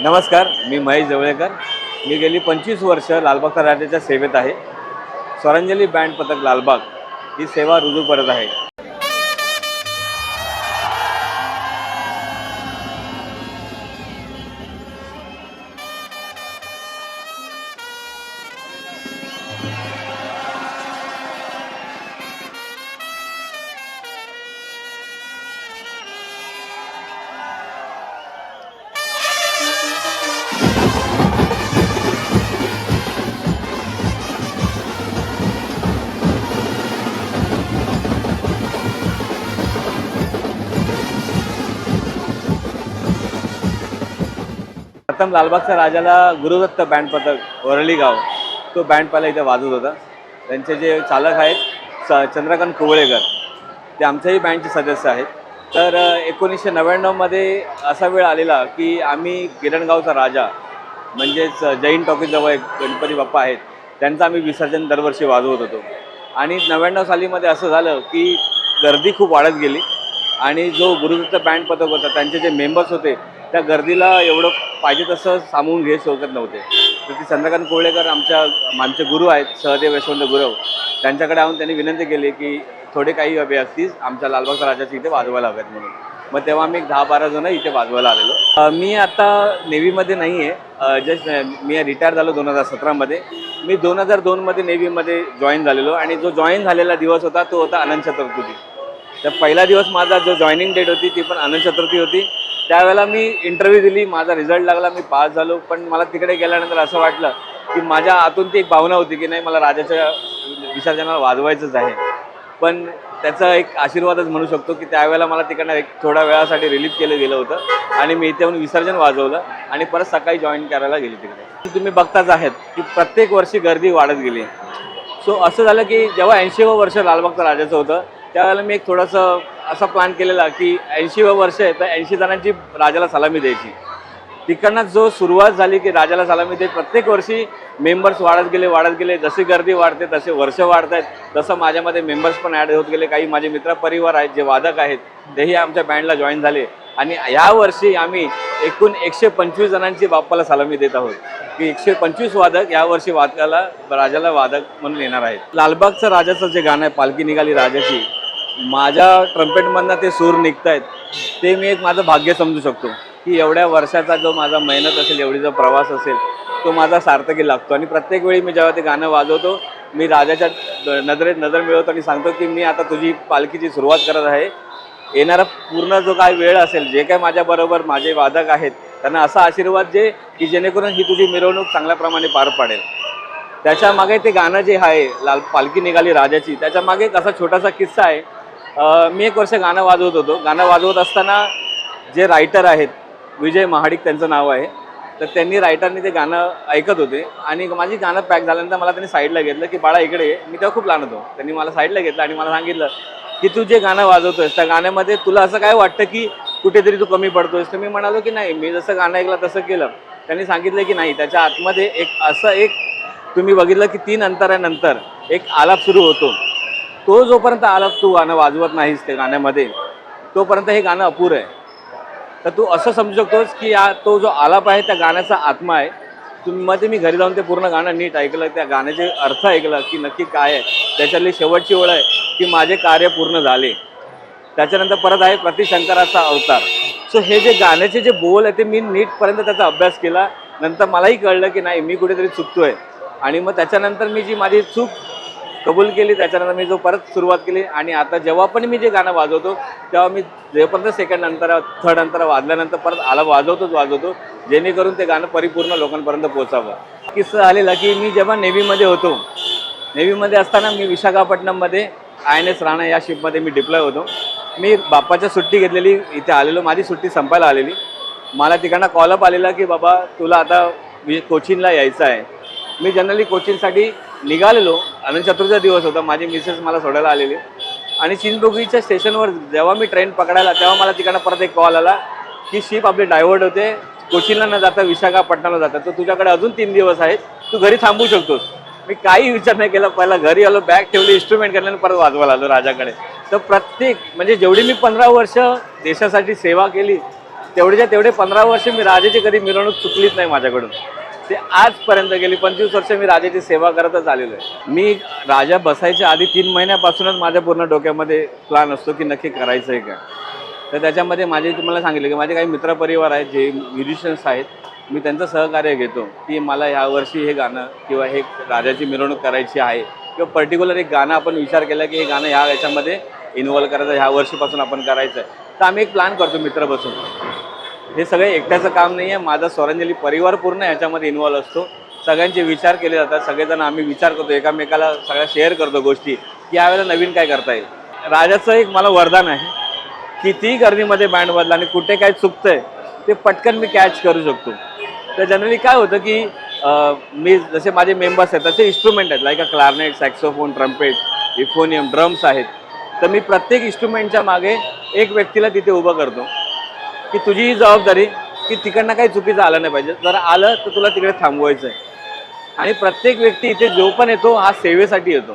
नमस्कार मी महेश जवळेकर. मी गेली पंचवीस वर्ष लालबागचा राजाच्या सेवेत आहे. स्वरांजली बँड पथक लालबाग ही सेवा रुजू करत आहे. प्रथम लालबागच्या राजाला गुरुदत्त बँड पथक वरळी गाव. तो बँड पहिला इथे वाजवत होता. त्यांचे जे चालक आहेत स चंद्रकांत कुवळेकर ते आमच्याही बँडचे सदस्य आहेत. तर एकोणीसशे नव्याण्णवमध्ये असा वेळ आलेला की आम्ही किरणगावचा राजा म्हणजेच जैन टॉकीजवळ एक गणपती बाप्पा आहेत त्यांचं आम्ही विसर्जन दरवर्षी वाजवत होतो. आणि नव्याण्णव सालीमध्ये असं झालं की गर्दी खूप वाढत गेली. आणि जो गुरुदत्त बँड पथक होता त्यांचे जे मेंबर्स होते त्या गर्दीला एवढं पाहिजे तसं सामावून घे शकत नव्हते. तर ती चंद्रकांत कोळेकर आमच्या आमचे गुरु आहेत सहदेव यशवंत गुरव. त्यांच्याकडे आहून त्यांनी विनंती केली की थोडे काही व्यक्तीच आमच्या लालबागच्या राजाची इथे वाजवायला हव्यात म्हणून. मग तेव्हा आम्ही एक दहा बारा जण इथे वाजवायला आलेलो. मी आता नेव्हीमध्ये नाही आहे जस्ट मी रिटायर झालो दोन हजार सतरामध्ये. मी दोन हजार दोनमध्ये नेव्हीमध्ये जॉईन झालेलो आणि जो जॉईन झालेला दिवस होता तो होता अनंत चतुर्थी. तर पहिला दिवस माझा जो जॉईनिंग डेट होती ती पण अनंत चतुर्थी होती. त्यावेळेला मी इंटरव्ह्यू दिली माझा रिझल्ट लागला मी पास झालो. पण मला तिकडे गेल्यानंतर असं वाटलं की माझ्या आतून ती एक भावना होती की नाही मला राजाच्या विसर्जनाला वाजवायचंच आहे. पण त्याचा एक आशीर्वादच म्हणू शकतो की त्यावेळेला मला तिकडनं एक थोड्या वेळासाठी रिलीफ केलं गेलं होतं. आणि मी इथे येऊन विसर्जन वाजवलं आणि परत सकाळी जॉईन करायला गेली तिकडे. तुम्ही बघताच आहेत की प्रत्येक वर्षी गर्दी वाढत गेली. सो असं झालं की जेव्हा ऐंशीवं वर्ष लालबागचं राजाचं होतं त्यावेळेला मी एक थोडंसं असा प्लॅन केलेला की ऐंशी वर्ष आहे तर ऐंशी जणांची राजाला सलामी द्यायची. तिकडनं जो सुरुवात झाली की राजाला सलामी देत प्रत्येक वर्षी मेंबर्स वाढत गेले वाढत गेले. जशी गर्दी वाढते तसे वर्ष वाढत आहेत. तसं माझ्यामध्ये मेंबर्स पण ॲड होत गेले. काही माझे मित्रपरिवार आहेत जे वादक आहेत तेही आमच्या बँडला जॉईन झाले. आणि या वर्षी आम्ही एकूण एकशे पंचवीस जणांची बाप्पाला सलामी देत आहोत. की एकशे पंचवीस वादक यावर्षी वादकाला राजाला वादक म्हणून येणार आहेत. लालबागचं राजाचं जे गाणं आहे पालखी निघाली राजाची माझ्या ट्रम्पेटमधनं ते सूर निघत आहेत ते मी एक माझं भाग्य समजू शकतो की एवढ्या वर्षाचा जो माझा मेहनत असेल एवढी जो प्रवास असेल तो माझा सार्थकी लागतो. आणि प्रत्येक वेळी मी जेव्हा ते गाणं वाजवतो मी राजाच्या नजरेत नजर मिळवतो आणि सांगतो की मी आता तुझी पालखीची सुरुवात करत आहे. येणारा पूर्ण जो काय वेळ असेल जे काय माझ्याबरोबर माझे वादक आहेत त्यांना असा आशीर्वाद दे की जेणेकरून ही तुझी मिरवणूक चांगल्या पार पडेल. त्याच्यामागे ते गाणं जे आहे लाल पालखी निघाली राजाची त्याच्यामागे एक असा छोटासा किस्सा आहे मी एक वर्ष गाणं वाजवत होतो. गाणं वाजवत असताना जे रायटर आहेत विजय महाडिक त्यांचं नाव आहे. तर त्यांनी रायटरनी ते गाणं ऐकत होते. आणि माझी गाणं पॅक झाल्यानंतर मला त्यांनी साईडला घेतलं की बाळा इकडे मी तेव्हा खूप लहान होतो. त्यांनी मला साईडला घेतलं आणि मला सांगितलं की तू जे गाणं वाजवतोयस त्या गाण्यामध्ये तुला असं काय वाटतं की कुठेतरी तू कमी पडतोयस? तर मी म्हणालो की नाही मी जसं गाणं ऐकलं तसं केलं. त्यांनी सांगितलं की नाही त्याच्या आतमध्ये एक असं एक तुम्ही बघितलं की तीन अंतरानंतर एक आलाप सुरू होतो. तो जोपर्यंत आलाप तू गाणं वाजवत नाहीस ते गाण्यामध्ये तोपर्यंत हे गाणं अपुरं आहे. तर तू असं समजू शकतोस की या तो जो आलाप आहे त्या गाण्याचा आत्मा आहे. तुम्ही मध्ये मी घरी जाऊन ते पूर्ण गाणं नीट ऐकलं त्या गाण्याचे अर्थ ऐकलं की नक्की काय आहे. त्याच्यातली शेवटची ओळ आहे की माझे कार्य पूर्ण झाले. त्याच्यानंतर परत आहे प्रतिशंकराचा अवतार. सो हे जे गाण्याचे जे बोल आहे ते मी नीटपर्यंत त्याचा अभ्यास केला. नंतर मलाही कळलं की नाही मी कुठेतरी चुकतोय. आणि मग त्याच्यानंतर मी जी माझी चूक कबूल केली त्याच्यानंतर मी जो परत सुरुवात केली आणि आता जेव्हा पण मी जे गाणं वाजवतो तेव्हा मी जेपर्यंत सेकंड अंतर थर्ड अंतर वाजल्यानंतर परत आला वाजवतोच वाजवतो जेणेकरून ते गाणं परिपूर्ण लोकांपर्यंत पोहोचावं. किस्सा आलेला की मी जेव्हा नेव्हीमध्ये होतो नेव्हीमध्ये असताना मी विशाखापट्टणममध्ये आय एन एस राणा या शिपमध्ये मी डिप्लॉय होतो. मी बाप्पाच्या सुट्टी घेतलेली इथे आलेलो माझी सुट्टी संपायला आलेली. मला तिकडनं कॉलअप आलेला की बाबा तुला आता कोचिनला यायचं आहे. मी जनरली कोचिनसाठी निघालेलो अनंत चतुर्थीचा दिवस होता. माझी मिसेस मला सोडायला आलेली. आणि चिंचबोगीच्या स्टेशनवर जेव्हा मी ट्रेन पकडायला तेव्हा मला तिकडनं परत एक कॉल आला की शिप आपली डायव्हर्ट होते. कोचीनला न जाता विशाखापट्टणाला जातात. तर तुझ्याकडे अजून तीन दिवस आहेत. तू घरी थांबू शकतोस. मी काही विचार नाही केला. पहिला घरी आलो बॅग ठेवली इन्स्ट्रुमेंट करण्याने परत वाजवायला आलो राजाकडे. तर प्रत्येक म्हणजे जेवढी मी पंधरा वर्ष देशासाठी सेवा केली तेवढेच्या तेवढे पंधरा वर्ष मी राजाची कधी मिरवणूक चुकलीच नाही माझ्याकडून. ते आजपर्यंत गेली पंचवीस वर्ष मी राजाची सेवा करतच आलेलो आहे. मी राजा बसायच्या आधी तीन महिन्यापासूनच माझ्या पूर्ण डोक्यामध्ये प्लॅन असतो की नक्की करायचं आहे का तर त्याच्यामध्ये माझे तुम्हाला सांगितलं की माझे काही मित्रपरिवार आहेत जे म्युझिशियन्स आहेत मी त्यांचं सहकार्य घेतो की मला ह्यावर्षी हे गाणं किंवा हे राजाची मिरवणूक करायची आहे किंवा पर्टिक्युलर एक गाणं आपण विचार केला की हे गाणं ह्या याच्यामध्ये इन्व्हॉल्व करायचं ह्या वर्षीपासून आपण करायचं आहे तर आम्ही एक प्लॅन करतो मित्र बसून. हे सगळे एकट्याचं काम नाही आहे माझा स्वरांजली परिवार पूर्ण याच्यामध्ये इन्व्हॉल्व असतो. सगळ्यांचे विचार केले जातात. सगळेजण आम्ही विचार करतो. एकामेकाला सगळ्या शेअर करतो गोष्टी. की यावेळेला नवीन काय करता येईल? राजाचं एक मला वरदान आहे कितीही गर्दीमध्ये बँड बदला आणि कुठे काय चुकतंय ते पटकन मी कॅच करू शकतो. तर जनरली काय होतं की मी जसे माझे मेंबर्स आहेत तसे इन्स्ट्रुमेंट आहेत. Like clarinet saxophone trumpet euphonium drums आहेत. तर मी प्रत्येक इन्स्ट्रुमेंटच्या मागे एक व्यक्तीला तिथे उभं करतो. की तुझी ही जबाबदारी की तिकडनं काही चुकीचं आलं नाही पाहिजे. जर आलं तर तुला तिकडे थांबवायचं आहे आणि प्रत्येक व्यक्ती इथे जो पण येतो हा सेवेसाठी येतो.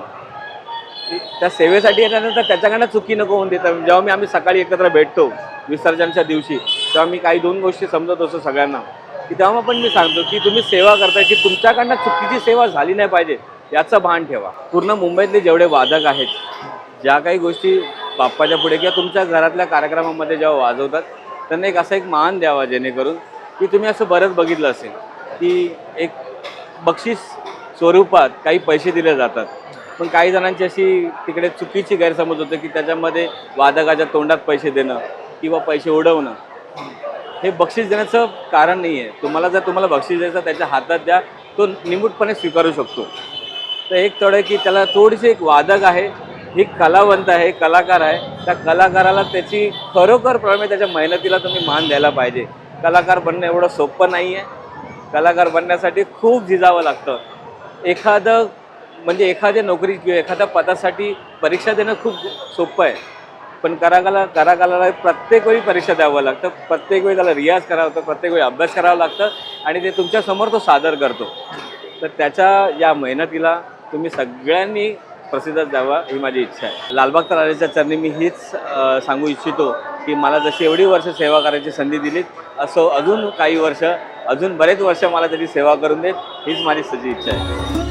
त्या सेवेसाठी येण्यानंतर त्याच्याकडनं चुकी नको होऊन देतात जेव्हा मी आम्ही सकाळी एकत्र भेटतो विसर्जनच्या दिवशी तेव्हा मी काही दोन गोष्टी समजत असतो सगळ्यांना. की तेव्हा पण मी सांगतो की तुम्ही सेवा करताय की तुमच्याकडनं चुकीची सेवा झाली नाही पाहिजे याचं भान ठेवा. पूर्ण मुंबईतले जेवढे वादक आहेत ज्या काही गोष्टी बाप्पाच्या पुढे किंवा तुमच्या घरातल्या कार्यक्रमामध्ये जेव्हा वाजवतात त्यांना एक असा एक मान द्यावा जेणेकरून की तुम्ही असं बरंच बघितलं असेल की एक बक्षीस स्वरूपात काही पैसे दिले जातात. पण काही जणांची अशी तिकडे चुकीची गैरसमज होतं की त्याच्यामध्ये वादकाच्या तोंडात पैसे देणं किंवा पैसे उडवणं. हे बक्षीस देण्याचं कारण नाही आहे. तुम्हाला जर तुम्हाला बक्षीस द्यायचं त्याच्या हातात द्या तो निमूटपणे स्वीकारू शकतो. तर एक थोडं की त्याला थोडीशी एक वादक आहे. ही कलावंत आहे कलाकार आहे. त्या कलाकाराला त्याची खरोखर प्रमाणे त्याच्या मेहनतीला तुम्ही मान द्यायला पाहिजे. कलाकार बनणं एवढं सोपं नाही आहे कलाकार बनण्यासाठी खूप झिजावं लागतं. एखादं म्हणजे एखाद्या नोकरी किंवा एखाद्या पदासाठी परीक्षा देणं खूप सोपं आहे. पण कराकाला कराकाला प्रत्येक वेळी परीक्षा द्यावं लागतं. प्रत्येक वेळी त्याला रियाज करावा लागतो प्रत्येक वेळी अभ्यास करावा लागतं आणि ते तुमच्यासमोर तो सादर करतो. तर त्याच्या या मेहनतीला तुम्ही सगळ्यांनी प्रसिद्ध द्यावा ही माझी इच्छा आहे. लालबाग राजाच्या चरणी मी हीच सांगू इच्छितो की मला जशी एवढी वर्ष सेवा करायची संधी दिलीत असं अजून काही वर्ष अजून बरेच वर्ष मला त्याची सेवा करून देत हीच माझी सजी इच्छा आहे.